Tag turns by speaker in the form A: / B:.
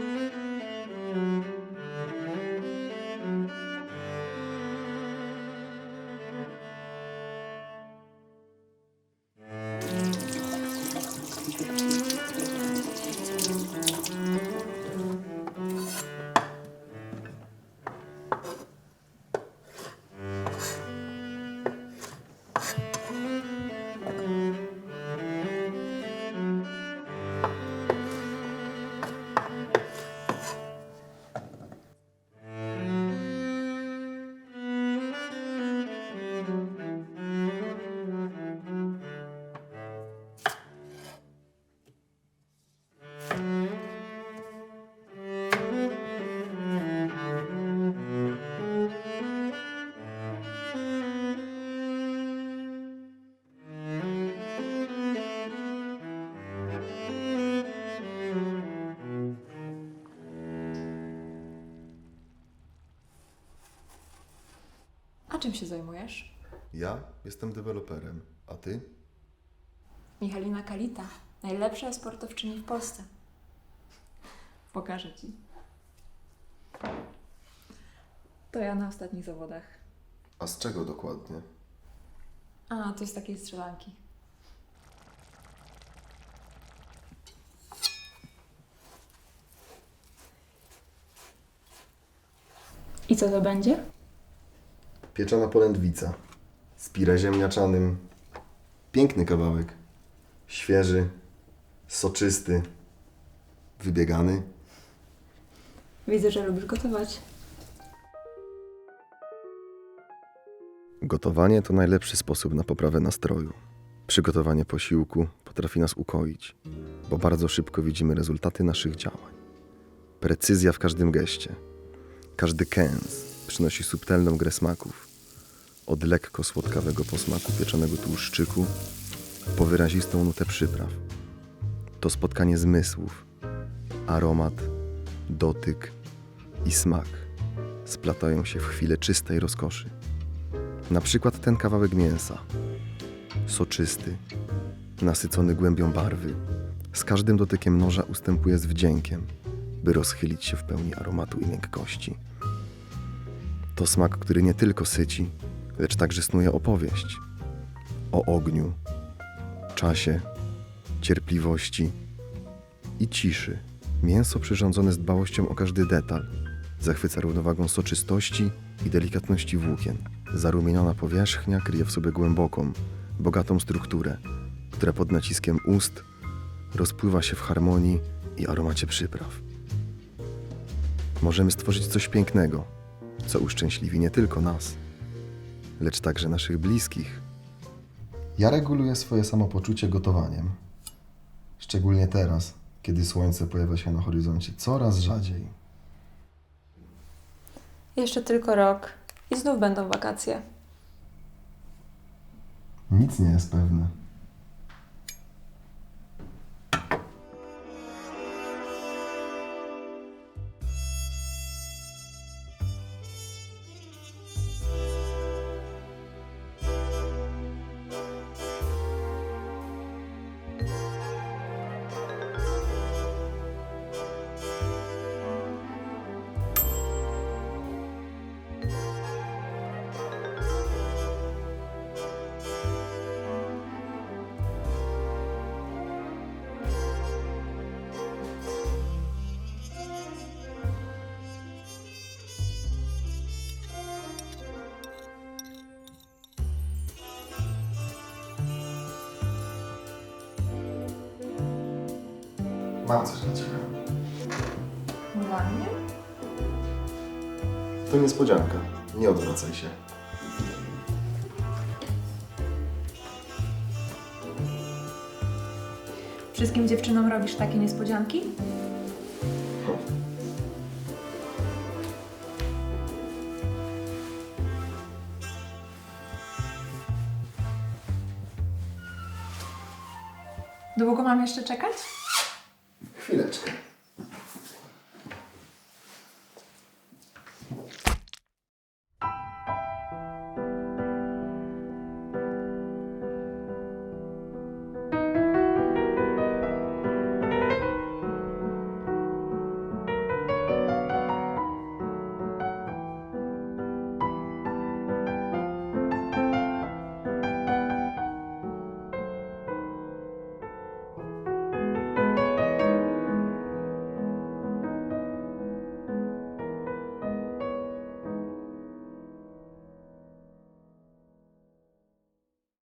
A: A czym się zajmujesz?
B: Ja jestem deweloperem, a ty?
A: Michalina Kalita, najlepsza sportowczyni w Polsce. Pokażę ci. To ja na ostatnich zawodach.
B: A z czego dokładnie?
A: A, to z takiej strzelanki. I co to będzie?
B: Pieczona polędwica z pire ziemniaczanym. Piękny kawałek. Świeży, soczysty, wybiegany.
A: Widzę, że lubisz gotować.
B: Gotowanie to najlepszy sposób na poprawę nastroju. Przygotowanie posiłku potrafi nas ukoić, bo bardzo szybko widzimy rezultaty naszych działań. Precyzja w każdym geście. Każdy kęs przynosi subtelną grę smaków. Od lekko słodkawego posmaku pieczonego tłuszczyku po wyrazistą nutę przypraw. To spotkanie zmysłów, aromat, dotyk i smak splatają się w chwilę czystej rozkoszy. Na przykład ten kawałek mięsa. Soczysty, nasycony głębią barwy. Z każdym dotykiem noża ustępuje z wdziękiem, by rozchylić się w pełni aromatu i miękkości. To smak, który nie tylko syci, lecz także snuje opowieść o ogniu, czasie, cierpliwości i ciszy. Mięso przyrządzone z dbałością o każdy detal zachwyca równowagą soczystości i delikatności włókien. Zarumieniona powierzchnia kryje w sobie głęboką, bogatą strukturę, która pod naciskiem ust rozpływa się w harmonii i aromacie przypraw. Możemy stworzyć coś pięknego, co uszczęśliwi nie tylko nas, lecz także naszych bliskich. Ja reguluję swoje samopoczucie gotowaniem. Szczególnie teraz, kiedy słońce pojawia się na horyzoncie coraz rzadziej.
A: Jeszcze tylko rok i znów będą wakacje.
B: Nic nie jest pewne. Mam coś dla Ciebie.
A: Dla mnie?
B: To niespodzianka. Nie odwracaj się.
A: Wszystkim dziewczynom robisz takie niespodzianki? Długo mam jeszcze czekać?
B: Chwileczkę.